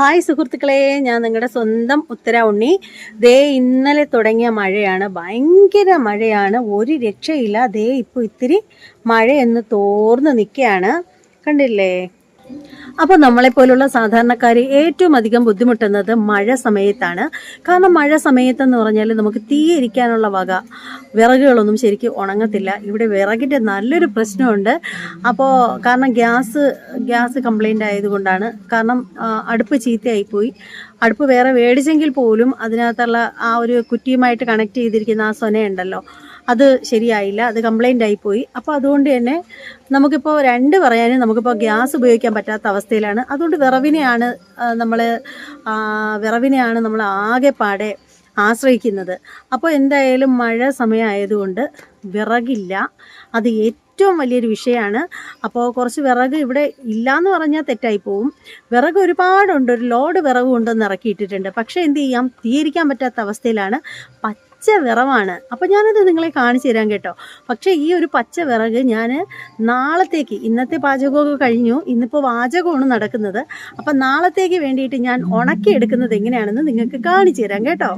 Hi സുഹൃത്തുക്കളെ ഞാൻ നിങ്ങളുടെ സ്വന്തം ഉത്തര ഉണ്ണി ദേ ഇന്നലെ തുടങ്ങിയ മഴയാണ്. ഭയങ്കര മഴയാണ്. ഒരു രക്ഷയില്ല. ദേ ഇപ്പോൾ ഇത്തിരി മഴയെന്ന് തോർന്ന് നിൽക്കുകയാണ്. കണ്ടില്ലേ? അപ്പോൾ നമ്മളെപ്പോലുള്ള സാധാരണക്കാർ ഏറ്റവും അധികം ബുദ്ധിമുട്ടുന്നത് മഴ സമയത്താണ്. കാരണം മഴ സമയത്തെന്ന് പറഞ്ഞാൽ നമുക്ക് തീ എരിക്കാനുള്ള വക വിറകുകളൊന്നും ശരിക്കും ഉണങ്ങത്തില്ല. ഇവിടെ വിറകിന്റെ നല്ലൊരു പ്രശ്നമുണ്ട്. അപ്പോൾ കാരണം ഗ്യാസ് ഗ്യാസ് കംപ്ലൈന്റ് ആയതുകൊണ്ടാണ്. കാരണം അടുപ്പ് ചീത്തയായിപ്പോയി. അടുപ്പ് വേറെ മേടിച്ചെങ്കിൽ പോലും അതിനകത്തുള്ള ആ ഒരു കുറ്റിയുമായിട്ട് കണക്ട് ചെയ്തിരിക്കുന്ന ആ സൊനയുണ്ടല്ലോ അത് ശരിയായില്ല അത് കംപ്ലൈന്റ് ആയിപ്പോയി അപ്പോൾ അതുകൊണ്ട് തന്നെ നമുക്കിപ്പോൾ രണ്ട് പറയാനും നമുക്കിപ്പോൾ ഗ്യാസ് ഉപയോഗിക്കാൻ പറ്റാത്ത അവസ്ഥയിലാണ്. അതുകൊണ്ട് വിറവിനെയാണ് നമ്മൾ വിറവിനെയാണ് നമ്മൾ ആകെപ്പാടെ ആശ്രയിക്കുന്നത്. അപ്പോൾ എന്തായാലും മഴ സമയമായതുകൊണ്ട് വിറകില്ല. അത് ഏറ്റവും വലിയൊരു വിഷയമാണ് അപ്പോൾ കുറച്ച് വിറക് ഇവിടെ ഇല്ലയെന്ന് പറഞ്ഞാൽ തെറ്റായി പോവും. വിറക് ഒരുപാടുണ്ട്. ഒരു ലോഡ് വിറക് കൊണ്ടുവന്ന് ഇറക്കിയിട്ടിട്ടുണ്ട്. പക്ഷേ എന്ത് ചെയ്യാം? തീരിക്കാൻ പറ്റാത്ത അവസ്ഥയിലാണ്. പച്ച വിറവാണ്. അപ്പോൾ ഞാനത് നിങ്ങളെ കാണിച്ചു തരാം കേട്ടോ. പക്ഷേ ഈ ഒരു പച്ച വിറക് ഞാൻ നാളത്തേക്ക് ഇന്നത്തെ പാചകമൊക്കെ കഴിഞ്ഞു ഇന്നിപ്പോൾ വാചകമാണ് നടക്കുന്നത്. അപ്പം നാളത്തേക്ക് വേണ്ടിയിട്ട് ഞാൻ ഉണക്കി എടുക്കുന്നത് എങ്ങനെയാണെന്ന് നിങ്ങൾക്ക് കാണിച്ചു തരാം കേട്ടോ.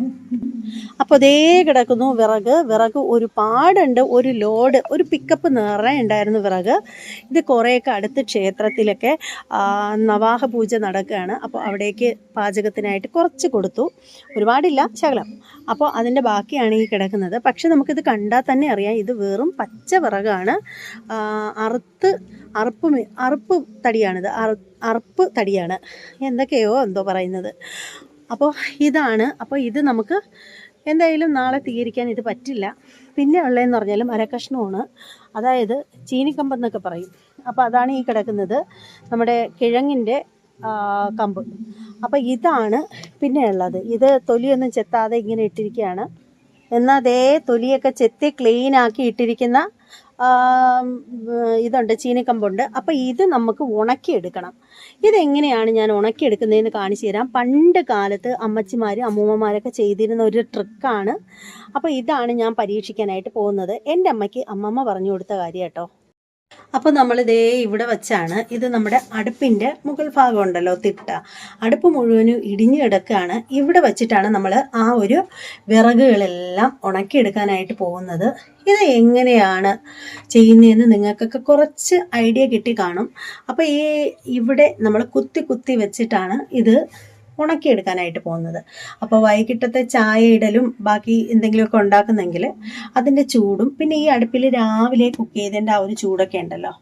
അപ്പോൾ അതേ കിടക്കുന്നു വിറക്. വിറക് ഒരുപാടുണ്ട് ഒരു ലോഡ് ഒരു പിക്കപ്പ് നിറയെ ഉണ്ടായിരുന്നു വിറക്. ഇത് കുറേയൊക്കെ അടുത്ത് ക്ഷേത്രത്തിലൊക്കെ നവാഹ പൂജ നടക്കുകയാണ്. അപ്പോൾ അവിടേക്ക് പാചകത്തിനായിട്ട് കുറച്ച് കൊടുത്തു. ഒരുപാടില്ല ശകലം. അപ്പോൾ അതിന്റെ ബാക്കിയാണ് ഈ കിടക്കുന്നത്. പക്ഷെ നമുക്കിത് കണ്ടാൽ തന്നെ അറിയാം ഇത് വെറും പച്ച വിറകാണ്. അറുത്ത് അറുപ്പ് അറുപ്പ് തടിയാണിത്. അറു അറുപ്പ് തടിയാണ്. എന്തൊക്കെയോ എന്തോ പറയുന്നത്. അപ്പോൾ ഇതാണ് അപ്പോൾ ഇത് നമുക്ക് എന്തായാലും നാളെ തീകരിക്കാൻ ഇത് പറ്റില്ല. പിന്നെ ഉള്ളതെന്ന് പറഞ്ഞാലും മരക്കഷ്ണമാണ് അതായത് ചീനിക്കമ്പ് എന്നൊക്കെ പറയും. അപ്പോൾ അതാണ് ഈ കിടക്കുന്നത്. നമ്മുടെ കിഴങ്ങിന്റെ കമ്പ്. അപ്പോൾ ഇതാണ് പിന്നെ ഉള്ളത്. ഇത് തൊലിയൊന്നും ചെത്താതെ ഇങ്ങനെ ഇട്ടിരിക്കുകയാണ്. എന്നാൽ അതേ തൊലിയൊക്കെ ചെത്തി ക്ലീൻ ആക്കി ഇട്ടിരിക്കുന്ന ഇതുണ്ട് ചീനിക്കമ്പുണ്ട്. അപ്പോൾ ഇത് നമുക്ക് ഉണക്കിയെടുക്കണം. ഇതെങ്ങനെയാണ് ഞാൻ ഉണക്കിയെടുക്കുന്നതെന്ന് കാണിച്ചു തരാം. പണ്ട് കാലത്ത് അമ്മച്ചിമാർ അമ്മൂമ്മമാരൊക്കെ ചെയ്തിരുന്ന ഒരു ട്രിക്കാണ്. അപ്പോൾ ഇതാണ് ഞാൻ പരീക്ഷിക്കാനായിട്ട് പോകുന്നത്. എന്റെ അമ്മയ്ക്ക് അമ്മമ്മ പറഞ്ഞു കൊടുത്ത കാര്യം കേട്ടോ. അപ്പോൾ നമ്മൾ ഇതേ ഇവിടെ വെച്ചാണ് ഇത് നമ്മുടെ അടുപ്പിന്റെ മുകൾ ഭാഗം ഉണ്ടല്ലോ തിട്ട. അടുപ്പ് മുഴുവനും ഇടിഞ്ഞു കിടക്കുകയാണ്. ഇവിടെ വെച്ചിട്ടാണ് നമ്മൾ ആ ഒരു വിറകുകളെല്ലാം ഉണക്കിയെടുക്കാനായിട്ട് പോകുന്നത്. ഇത് എങ്ങനെയാണ് ചെയ്യുന്നതെന്ന് നിങ്ങൾക്കൊക്കെ കുറച്ച് ഐഡിയ കിട്ടി കാണും. അപ്പോൾ ഈ ഇവിടെ നമ്മൾ കുത്തി കുത്തി വെച്ചിട്ടാണ് ഇത് ഉണക്കിയെടുക്കാനായിട്ട് പോകുന്നത്. അപ്പോൾ വൈകിട്ടത്തെ ചായ ഇടലും ബാക്കി എന്തെങ്കിലുമൊക്കെ ഉണ്ടാക്കുന്നെങ്കിൽ അതിന്റെ ചൂടും പിന്നെ ഈ അടുപ്പിൽ രാവിലെ കുക്ക് ചെയ്തതിന്റെ ആ ഒരു ചൂടൊക്കെ ഉണ്ടല്ലോ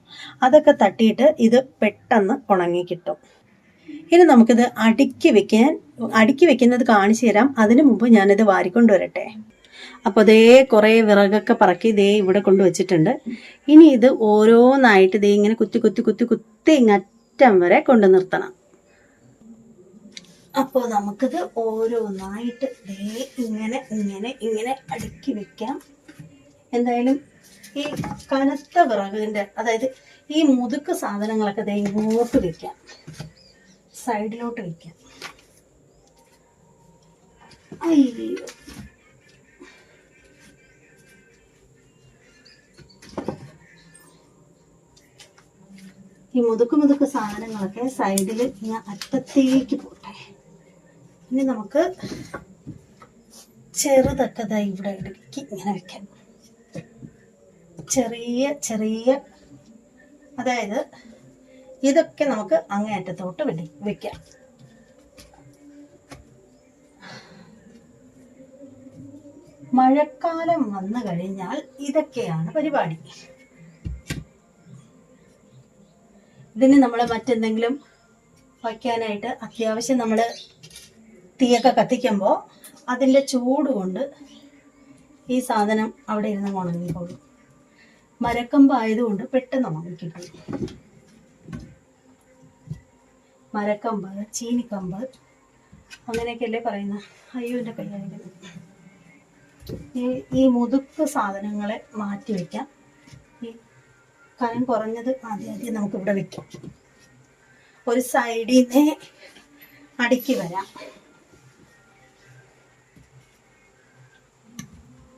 അതൊക്കെ തട്ടിയിട്ട് ഇത് പെട്ടെന്ന് ഉണങ്ങി കിട്ടും. ഇനി നമുക്കിത് അടുക്കി വെക്കാൻ അടുക്കി വെക്കുന്നത് കാണിച്ചു തരാം. അതിനു മുമ്പ് ഞാനിത് വാരിക്കൊണ്ട് വരട്ടെ. അപ്പോൾ ഇതേ കുറേ വിറകൊക്കെ പറക്കി ഇതേ ഇവിടെ കൊണ്ട് വെച്ചിട്ടുണ്ട്. ഇനി ഇത് ഓരോന്നായിട്ട് ഇതേ ഇങ്ങനെ കുത്തി കുത്തി കുത്തി കുത്തി ഇങ്ങറ്റം വരെ കൊണ്ടു നിർത്തണം. അപ്പോൾ നമുക്കിത് ഓരോന്നായിട്ട് ദേ ഇങ്ങനെ ഇങ്ങനെ ഇങ്ങനെ അടുക്കി വെക്കാം. എന്തായാലും ഈ കനത്ത വിറകിന്റെ അതായത് ഈ മുതുക്ക് സാധനങ്ങളൊക്കെ ദേ ഇങ്ങോട്ട് വെക്കാം. സൈഡിലോട്ട് വെക്കാം. ഈ മുതുക്ക് മുതുക്ക് സാധനങ്ങളൊക്കെ സൈഡിൽ ഇങ്ങനെ അറ്റത്തേക്ക് പോട്ടെ ഇനി നമുക്ക് ദാ ഇവിടെ ഇടുക്കി ഇങ്ങനെ വെക്കാം. ചെറിയ ചെറിയ അതായത് ഇതൊക്കെ നമുക്ക് അങ്ങേയറ്റത്തോട്ട് വെടി വെക്കാം. മഴക്കാലം വന്നു കഴിഞ്ഞാൽ ഇതൊക്കെയാണ് പരിപാടി. ഇതിന് നമ്മൾ മറ്റെന്തെങ്കിലും വയ്ക്കാനായിട്ട് അത്യാവശ്യം നമ്മൾ തീയൊക്കെ കത്തിക്കുമ്പോൾ അതിന്റെ ചൂട് കൊണ്ട് ഈ സാധനം അവിടെ ഇരുന്ന് ഉണങ്ങിക്കോളും മരക്കമ്പ് ആയതുകൊണ്ട് പെട്ടെന്ന് ഉണങ്ങിക്കിട്ടും മരക്കമ്പ് ചീനിക്കമ്പ് അങ്ങനെയൊക്കെയല്ലേ പറയുന്ന? അയ്യോ എന്റെ കയ്യായിരുന്നു ഈ ഈ മുതുക്ക് സാധനങ്ങളെ മാറ്റി വയ്ക്കാം ഈ കനം കുറഞ്ഞത് ആദ്യം ആദ്യം നമുക്കിവിടെ വയ്ക്കാം ഒരു സൈഡിൽ നിന്ന് അടുക്കി വരാം.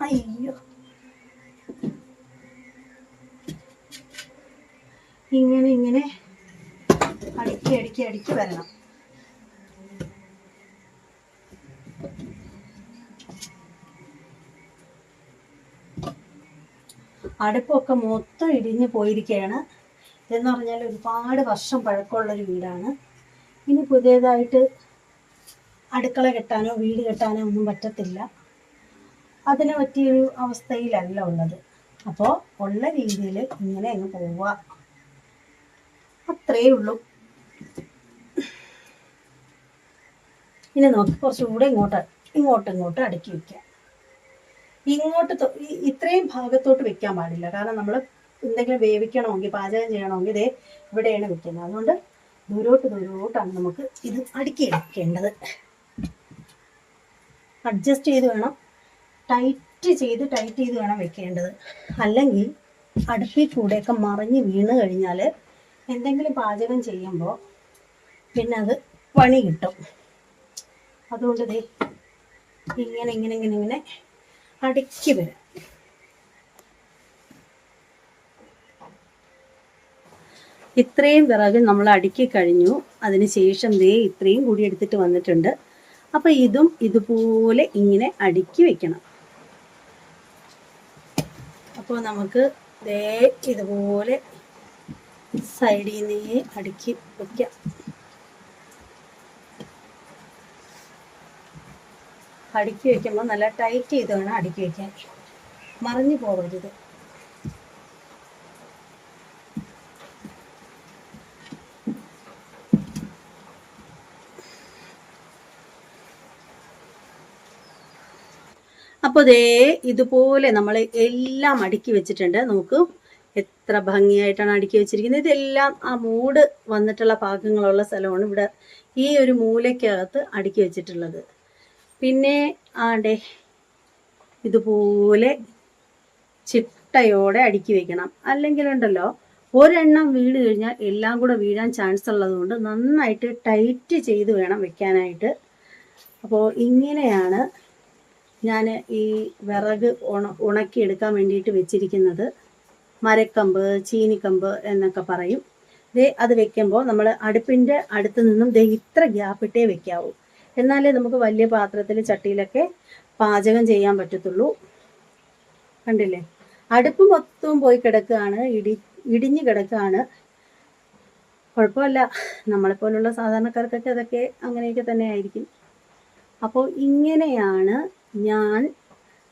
അയ്യോ ഇങ്ങനെ ഇങ്ങനെ. അടുക്കി അടുക്കി അടുക്കി വരണം. അടുപ്പൊക്കെ മൊത്തം ഇടിഞ്ഞു പോയിരിക്കുകയാണ് എന്ന് പറഞ്ഞാൽ ഒരുപാട് വർഷം പഴക്കമുള്ളൊരു വീടാണ്. ഇനി പുതിയതായിട്ട് അടുക്കള കെട്ടാനോ വീട് കെട്ടാനോ ഒന്നും പറ്റത്തില്ല. അതിന് പറ്റിയൊരു അവസ്ഥയിലല്ല ഉള്ളത്. അപ്പോൾ ഉള്ള രീതിയിൽ ഇങ്ങനെ അങ്ങ് പോവുക. അത്രയേ ഉള്ളൂ. ഇനി നോക്കി കുറച്ചുകൂടെ ഇങ്ങോട്ട് ഇങ്ങോട്ട് ഇങ്ങോട്ട് അടുക്കി വെക്കാം. ഇങ്ങോട്ട് ഇത്രയും ഭാഗത്തോട്ട് വെക്കാൻ പാടില്ല. കാരണം നമ്മൾ എന്തെങ്കിലും വേവിക്കണമെങ്കിൽ പാചകം ചെയ്യണമെങ്കിൽ ഇതേ ഇവിടെയാണ് വെക്കുന്നത്. അതുകൊണ്ട് ദൂരോട്ട് ദൂരോട്ടാണ് നമുക്ക് ഇത് അടുക്കി എടുക്കേണ്ടത്. അഡ്ജസ്റ്റ് ചെയ്ത് വേണം. ടൈറ്റ് ചെയ്ത് ടൈറ്റ് ചെയ്ത് വേണം വെക്കേണ്ടത്. അല്ലെങ്കിൽ അടുപ്പിൽ കൂടെയൊക്കെ മറിഞ്ഞ് വീണ് കഴിഞ്ഞാൽ എന്തെങ്കിലും പാചകം ചെയ്യുമ്പോൾ പിന്നെ അത് പണി കിട്ടും. അതുകൊണ്ട് ദേ ഇങ്ങനെ ഇങ്ങനെ ഇങ്ങനെ ഇങ്ങനെ അടുക്കി വരാം. ഇത്രയും വിറക് നമ്മൾ അടുക്കി കഴിഞ്ഞു. അതിന് ശേഷം ദേ ഇത്രയും കൂടി എടുത്തിട്ട് വന്നിട്ടുണ്ട്. അപ്പം ഇതും ഇതുപോലെ ഇങ്ങനെ അടുക്കി വെക്കണം. അപ്പോൾ നമുക്ക് ദേ ഇതുപോലെ സൈഡിൽ നിന്ന് അടുക്കി വയ്ക്കാം അടുക്കി വയ്ക്കുമ്പോൾ നല്ല ടൈറ്റ് ചെയ്ത് വേണം അടുക്കി വയ്ക്കാൻ മറിഞ്ഞു പോകരുത് അപ്പോൾ ദേ ഇതുപോലെ നമ്മൾ എല്ലാം അടുക്കി വെച്ചിട്ടുണ്ട്. നമുക്ക് എത്ര ഭംഗിയായിട്ടാണ് അടുക്കി വെച്ചിരിക്കുന്നത്. ഇതെല്ലാം ആ മൂട് വന്നിട്ടുള്ള ഭാഗങ്ങളുള്ള സ്ഥലമാണ് ഇവിടെ ഈ ഒരു മൂലയ്ക്കകത്ത് അടുക്കി വെച്ചിട്ടുള്ളത്. പിന്നെ ആണ്ടേ ഇതുപോലെ ചിട്ടയോടെ അടുക്കി വെക്കണം. അല്ലെങ്കിൽ ഉണ്ടല്ലോ ഒരെണ്ണം വീണ് കഴിഞ്ഞാൽ എല്ലാം കൂടെ വീഴാൻ ചാൻസ് ഉള്ളതുകൊണ്ട് നന്നായിട്ട് ടൈറ്റ് ചെയ്ത് വേണം വെക്കാനായിട്ട്. അപ്പോൾ ഇങ്ങനെയാണ് ഞാൻ ഈ വിറക് ഉണ ഉണക്കിയെടുക്കാൻ വേണ്ടിയിട്ട് വെച്ചിരിക്കുന്നത് മരക്കമ്പ് ചീനിക്കമ്പ് എന്നൊക്കെ പറയും. ദേ അത് വെക്കുമ്പോൾ നമ്മൾ അടുപ്പിന്റെ അടുത്ത് നിന്നും ദേ ഇത്ര ഗ്യാപ്പിട്ടേ വെക്കാവൂ. എന്നാലേ നമുക്ക് വലിയ പാത്രത്തിൽ ചട്ടിയിലൊക്കെ പാചകം ചെയ്യാൻ പറ്റത്തുള്ളൂ. കണ്ടില്ലേ? അടുപ്പ് മൊത്തവും പോയി കിടക്കുകയാണ് ഇടി ഇടിഞ്ഞു കിടക്കുകയാണ്. കുഴപ്പമില്ല. നമ്മളെപ്പോലുള്ള സാധാരണക്കാർക്കൊക്കെ അതൊക്കെ അങ്ങനെയൊക്കെ തന്നെ ആയിരിക്കും. അപ്പോൾ ഇങ്ങനെയാണ് ഞാൻ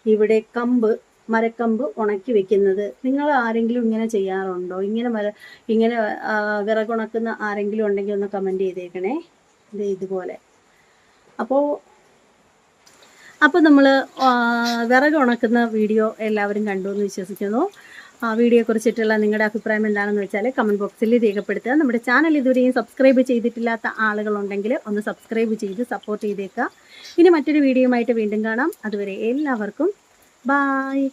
ഇവിടെ കമ്പ് മരക്കമ്പ് ഉണക്കി വെക്കുന്നത്. നിങ്ങൾ ആരെങ്കിലും ഇങ്ങനെ ചെയ്യാറുണ്ടോ? ഇങ്ങനെ മര ഇങ്ങനെ വിറകുണക്കുന്ന ആരെങ്കിലും ഉണ്ടെങ്കിൽ ഒന്ന് കമന്റ് ചെയ്തേക്കണേ. ഇത് ഇതുപോലെ. അപ്പോൾ അപ്പോൾ നമ്മൾ വിറക് ഉണക്കുന്ന വീഡിയോ എല്ലാവരും കണ്ടു എന്ന് വിശ്വസിക്കുന്നു. ആ വീഡിയോയെക്കുറിച്ചിട്ടുള്ള നിങ്ങളുടെ അഭിപ്രായം എന്താണെന്ന് വെച്ചാൽ കമന്റ് ബോക്സിൽ രേഖപ്പെടുത്തുക. നമ്മുടെ ചാനൽ ഇതുവരെയും സബ്സ്ക്രൈബ് ചെയ്തിട്ടില്ലാത്ത ആളുകളുണ്ടെങ്കിൽ ഒന്ന് സബ്സ്ക്രൈബ് ചെയ്ത് സപ്പോർട്ട് ചെയ്തേക്കുക. ഇനി മറ്റൊരു വീഡിയോയുമായിട്ട് വീണ്ടും കാണാം. അതുവരെ എല്ലാവർക്കും ബായ്